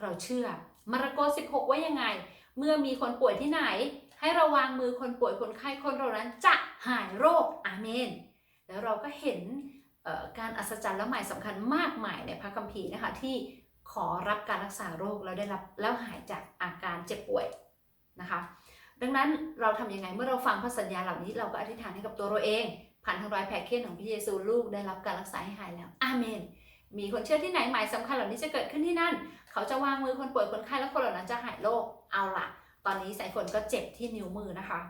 เราเชื่อมาระโก 16 ว่ายังไง เมื่อมีคนป่วยที่ไหน ให้เราวางมือคนป่วยคนไข้คนเรานั้นจะหายโรคอาเมน แล้วเราก็เห็นการอัศจรรย์และหมายสำคัญมากมายในพระคัมภีร์นะคะที่ขอรับการรักษาโรคแล้วได้รับแล้วหายจากอาการเจ็บป่วยนะคะ ดังนั้นเราทำยังไงเมื่อเราฟังพระสัญญาเหล่านี้เราก็อธิษฐานให้กับตัวเราเอง ผ่านทางรอยแผลเคี้ยนของพระเยซูลูกได้รับการรักษาให้หายแล้วอาเมน มีคนเชื่อที่ไหนหมายสำคัญเหล่านี้จะเกิดขึ้นที่นั่น เขาจะวางมือคนป่วยคนไข้แล้วคนเหล่านั้นจะหายโรคเอาละตอนนี้สายฝนก็เจ็บที่นิ้วมือนะคะ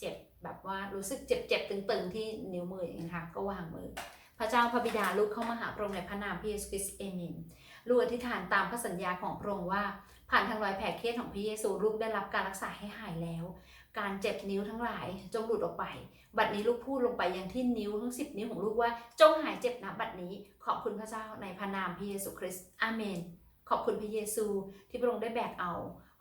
เจ็บแบบว่ารู้สึกเจ็บเจ็บตึงๆ ที่นิ้วมืออย่างนี้ค่ะก็วางมือ พระเจ้าพระบิดาลูกเข้ามาหาพระองค์ในพระนามพระเยซูคริสต์เอเมนลูกอธิษฐานตามพระสัญญาของพระองค์ว่า ผ่านทางรอยแผลเครียดของพระเยซูลูกได้รับการรักษาให้หายแล้ว การเจ็บนิ้วทั้งหลายจงหลุดออกไป บัดนี้ลูกพูดลงไปยังที่นิ้วทั้ง 10 นิ้วของลูกว่าจงหายเจ็บนะบัดนี้ขอบคุณพระเจ้าในพระนามพระเยซูคริสต์อาเมน ขอบคุณพระเยซูที่พระองค์ได้แบกเอา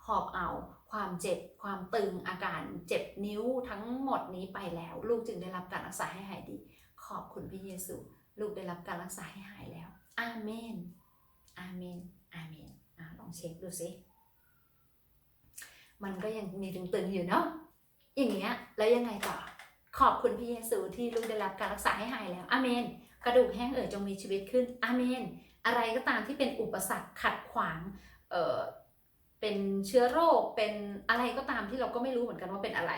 หอบเอาความเจ็บความตึงอาการเจ็บนิ้วทั้งหมดนี้ไปแล้ว ลูกจึงได้รับการรักษาให้หายดี ขอบคุณพระเยซู ลูกได้รับการรักษาให้หายแล้วอาเมนอาเมนอาเมนลองเช็คดูสิ มันก็ยังมีตึงๆอยู่เนาะอย่างเงี้ยแล้วยังไงต่อ ขอบคุณพระเยซูที่ลูกได้รับการรักษาให้หายแล้วอาเมน กระดูกแห้งเอ่ยจงมีชีวิตขึ้นอาเมน อะไรก็ตามที่เป็นอุปสรรคขัดขวางเอ่อเป็นเชื้อโรคเป็นอะไรก็ตามที่เราก็ไม่รู้เหมือนกันว่าเป็นอะไร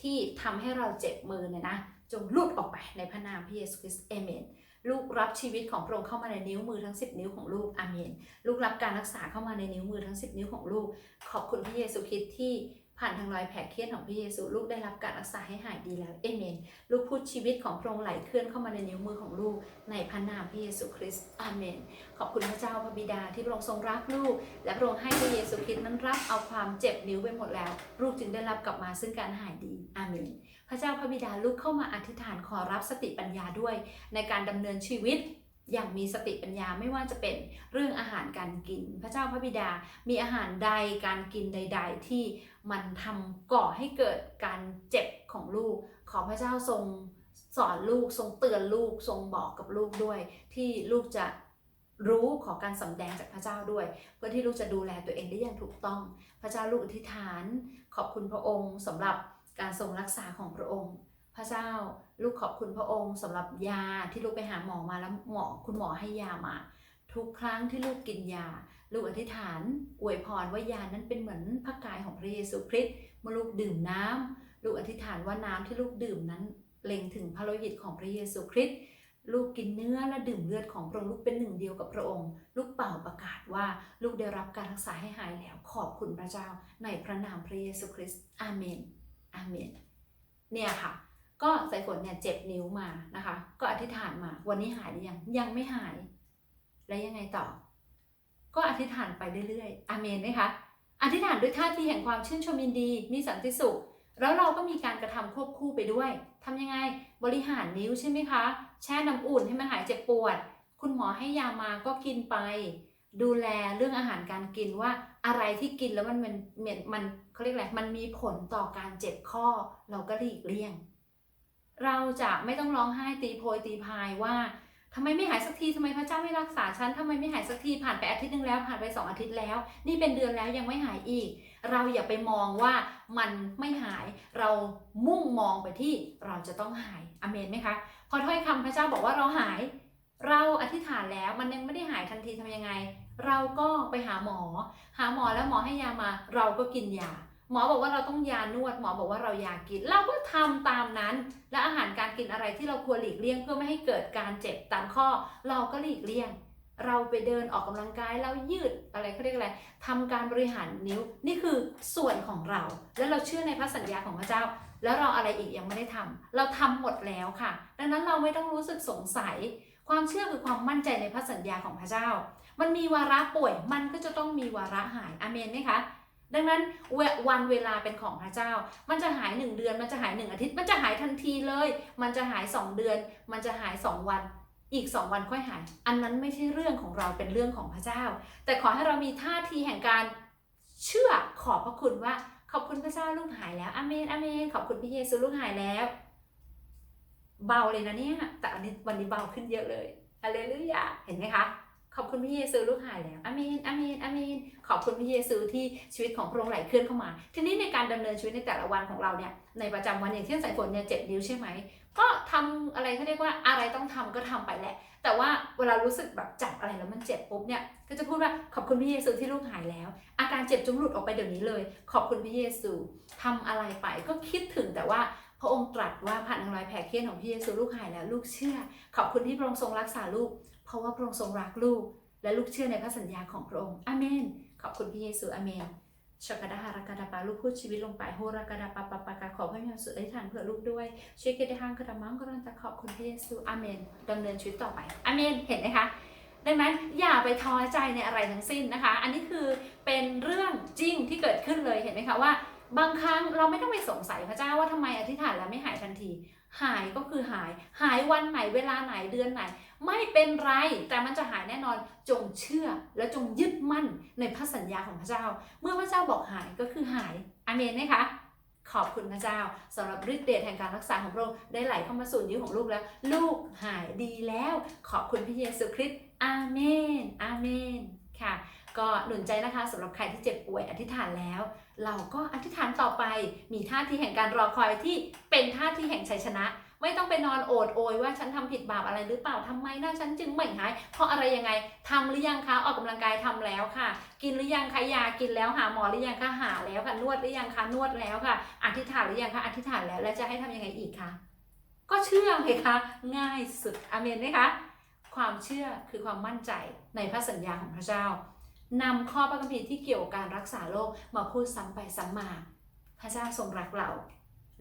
ที่ทำให้เราเจ็บมือเนี่ยนะ จงลุดออกไปในพระนามพระเยซูคริสต์เอเมน ลูกรับชีวิตของพระองค์เข้ามาในนิ้วมือทั้ง 10 นิ้วของลูกอาเมน ลูกรับการรักษาเข้ามาในนิ้วมือทั้ง 10 นิ้วของลูก ขอบคุณพระเยซูคริสต์ที่ ผ่านทางรอยแผลเคี้ยนของพระเยซู ลูกได้รับการรักษาให้หายดีแล้วเอเมน ลูกพูดชีวิตของพระองค์ไหลเคลื่อนเข้ามาในนิ้วมือของลูกในพระนามพระเยซูคริสต์อเมน ขอบคุณพระเจ้าพระบิดาที่พระองค์ทรงรักลูก และพระองค์ให้พระเยซูคริสต์นั้นรับเอาความเจ็บนิ้วไปหมดแล้ว ลูกจึงได้รับกลับมาซึ่งการหายดีอเมน พระเจ้าพระบิดาลูกเข้ามาอธิษฐานขอรับสติปัญญาด้วย ในการดำเนินชีวิต อย่างมีสติปัญญาไม่ว่าจะเป็นเรื่องอาหารการกิน พระเจ้าพระบิดา มีอาหารใดการกินใด ๆ ที่มันทำก่อให้เกิดการเจ็บของลูก ขอพระเจ้าทรงสอนลูกทรงเตือนลูกทรงบอกกับลูกด้วย ที่ลูกจะรู้ขอการสำแดงจากพระเจ้าด้วย เพื่อที่ลูกจะดูแลตัวเองได้อย่างถูกต้อง พระเจ้าลูกอธิษฐาน ขอบคุณพระองค์สำหรับการทรงรักษาของพระองค์ พระเจ้าลูกขอบคุณพระองค์สำหรับยาที่ลูกไปหาหมอมาแล้วหมอคุณหมอให้ยามา ทุกครั้งที่ลูกกินยา ลูกอธิษฐาน อวยพรว่ายานั้นเป็นเหมือนพระกายของพระเยซูคริสต์เมื่อลูกดื่มน้ำลูกอธิษฐานว่าน้ำที่ลูกดื่มนั้นเล็งถึงพระโลหิตของพระเยซูคริสต์ลูกกินเนื้อและดื่มเลือดของพระองค์ลูกเป็นหนึ่งเดียวกับพระองค์ ลูกเป่าประกาศว่าลูกได้รับการรักษาให้หายแล้วขอบคุณพระเจ้าในพระนามพระเยซูคริสต์อาเมนอาเมน เนี่ยค่ะ ก็สายฝนเนี่ยเจ็บนิ้วมานะคะ ก็อธิษฐานมา วันนี้หายหรือยัง ยังไม่หาย แล้วยังไงต่อ ก็อธิษฐานไปเรื่อยๆอาเมนไหมคะ อธิษฐานด้วยท่าทีแห่งความชื่นชมยินดี มีสันติสุข แล้วเราก็มีการกระทำควบคู่ไปด้วยทำยังไง บริหารนิ้วใช่ไหมคะ แช่น้ำอุ่นให้มันหายเจ็บปวด คุณหมอให้ยามาก็กินไป ดูแลเรื่องอาหารการกินว่าอะไรที่กินแล้วมันมันมันเขาเรียกอะไร มันมีผลต่อการเจ็บข้อ เราก็หลีกเลี่ยง เราจะไม่ต้องร้องไห้ตีโพยตีพายว่าทำไมไม่หายสักทีทำไมพระเจ้าไม่รักษาฉันทำไมไม่หายสักทีผ่านไปอาทิตย์หนึงแล้วผ่านไปสองอาทิตย์แล้ว นี่เป็นเดือนแล้วยังไม่หายอีก เราอย่าไปมองว่ามันไม่หาย เรามุ่งมองไปที่เราจะต้องหายอเมนไหมคะ พอถ้อยคำพระเจ้าบอกว่าเราหาย เราอธิษฐานแล้วมันยังไม่ได้หายทันทีทำยังไง เราก็ไปหาหมอ หาหมอแล้วหมอให้ยามา เราก็กินยา หมอบอกว่าเราต้องยานวด หมอบอกว่าเรายากิน เราก็ทำตามนั้น และอาหารการกินอะไรที่เราควรหลีกเลี่ยงเพื่อไม่ให้เกิดการเจ็บตามข้อ เราก็หลีกเลี่ยง เราไปเดินออกกำลังกายเรายืดอะไรเขาเรียกอะไรทำการบริหารนิ้วนี่คือส่วนของเรา แล้วเราเชื่อในพระสัญญาของพระเจ้า แล้วเราอะไรอีกยังไม่ได้ทำเราทำหมดแล้วค่ะ ดังนั้นเราไม่ต้องรู้สึกสงสัย ความเชื่อคือความมั่นใจในพระสัญญาของพระเจ้า มันมีวาระป่วยมันก็จะต้องมีวาระหายอาเมนไหมคะ ดังนั้นวันเวลาเป็นของพระเจ้า มันจะหาย 1 เดือน มันจะหาย 1 อาทิตย์ มันจะหายทันทีเลย มันจะหาย 2 เดือน มันจะหาย 2 วัน อีก 2 วันค่อยหาย อันนั้นไม่ใช่เรื่องของเราเป็นเรื่องของพระเจ้า แต่ขอให้เรามีท่าทีแห่งการเชื่อขอบพระคุณว่า ขอบคุณพระเจ้าลูกหายแล้วอาเมนอาเมน ขอบคุณพระเยซูลูกหายแล้ว เบาเลยนะเนี่ย แต่อันนี้วันนี้เบาขึ้นเยอะเลยฮาเลลูยาเห็นไหมคะ ขอบคุณพระเยซูลูกหายแล้วอาเมนอาเมนอาเมน ขอบคุณพระเยซูที่ชีวิตของพระองค์ไหลเคลื่อนเข้ามา ทีนี้ในการดำเนินชีวิตในแต่ละวันของเราเนี่ย ในประจำวันอย่างเช่นสายฝนเนี่ยเจ็ดนิ้วใช่ไหม ก็ทำอะไรเขาเรียกว่าอะไรต้องทำก็ทำไปแหละ แต่ว่าเวลารู้สึกแบบจับอะไรแล้วมันเจ็บปุ๊บเนี่ย ก็จะพูดว่าขอบคุณพระเยซูที่ลูกหายแล้ว อาการเจ็บจงหลุดออกไปเดี๋ยวนี้เลย ขอบคุณพระเยซูทำอะไรไปก็คิดถึงแต่ว่าพระองค์ตรัสว่าผ่านทางรอยแผลเคี้ยนของพระเยซูลูกหายแล้วลูกเชื่อ ขอบคุณที่พระองค์ทรงรักษาลูก เพราะว่าพระองค์ทรงรักลูก และลูกเชื่อในพระสัญญาของพระองค์อาเมน ขอบคุณพระเยซูอาเมนชกดาหารกาดาปาลูกพูดชีวิตลงไปโฮรากาดาปาปาปากาขอพระเยซูอธิษฐานเผื่อลูกด้วยช่วยกิจทางกระมังกรันจะขอบคุณพระเยซูอาเมนดำเนินชีวิตต่อไปอาเมนเห็นไหมคะดังนั้นอย่าไปท้อใจในอะไรทั้งสิ้นนะคะ อันนี้คือเป็นเรื่องจริงที่เกิดขึ้นเลยเห็นไหมคะว่า บางครั้งเราไม่ต้องไปสงสัยพระเจ้าว่าทำไมอธิษฐานแล้วไม่หายทันที หายก็คือหาย หายวันไหนเวลาไหนเดือนไหน ไม่เป็นไร แต่มันจะหายแน่นอนจงเชื่อและจงยึดมั่นในพระสัญญาของพระเจ้า เมื่อพระเจ้าบอกหายก็คือหายอาเมนไหมคะขอบคุณพระเจ้าสำหรับฤทธิ์เดชแห่งการรักษาของพระองค์ได้ไหลเข้ามาสู่นิ้วของลูกแล้ว ลูกหายดีแล้ว ขอบคุณพระเยซูคริสต์อาเมนอาเมนค่ะ ก็หนุนใจนะคะสำหรับใครที่เจ็บป่วยอธิษฐานแล้ว เราก็อธิษฐานต่อไป มีท่าทีแห่งการรอคอยที่เป็นท่าทีแห่งชัยชนะ ไม่ต้องไปนอนโอดโอยว่าฉันทำผิดบาปอะไรหรือเปล่าทำไมนะฉันจึงไม่หาย เพราะอะไรยังไงทำหรือยังคะออกกำลังกายทำแล้วค่ะ กินหรือยังคะยากินแล้วหาหมอหรือยังคะหาแล้วค่ะนวดหรือยังคะนวดแล้วค่ะ อธิษฐานหรือยังคะอธิษฐานแล้วแล้วจะให้ทำยังไงอีกคะก็เชื่อไงคะง่ายสุดอเมนไหมคะความเชื่อคือความมั่นใจในพระสัญญาของพระเจ้า นำข้อพระคัมภีร์ที่เกี่ยวกับการรักษาโรคมาพูดซ้ำไปซ้ำมา พระเจ้าทรงรักเรา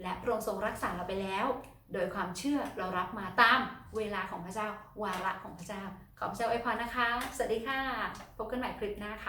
และพระองค์ทรงรักษาเราไปแล้ว โดยความเชื่อเรารับมาตามเวลาของพระเจ้าวาระของพระเจ้า ขอพระเจ้าอวยพรนะคะ สวัสดีค่ะ พบกันใหม่คลิปหน้าค่ะ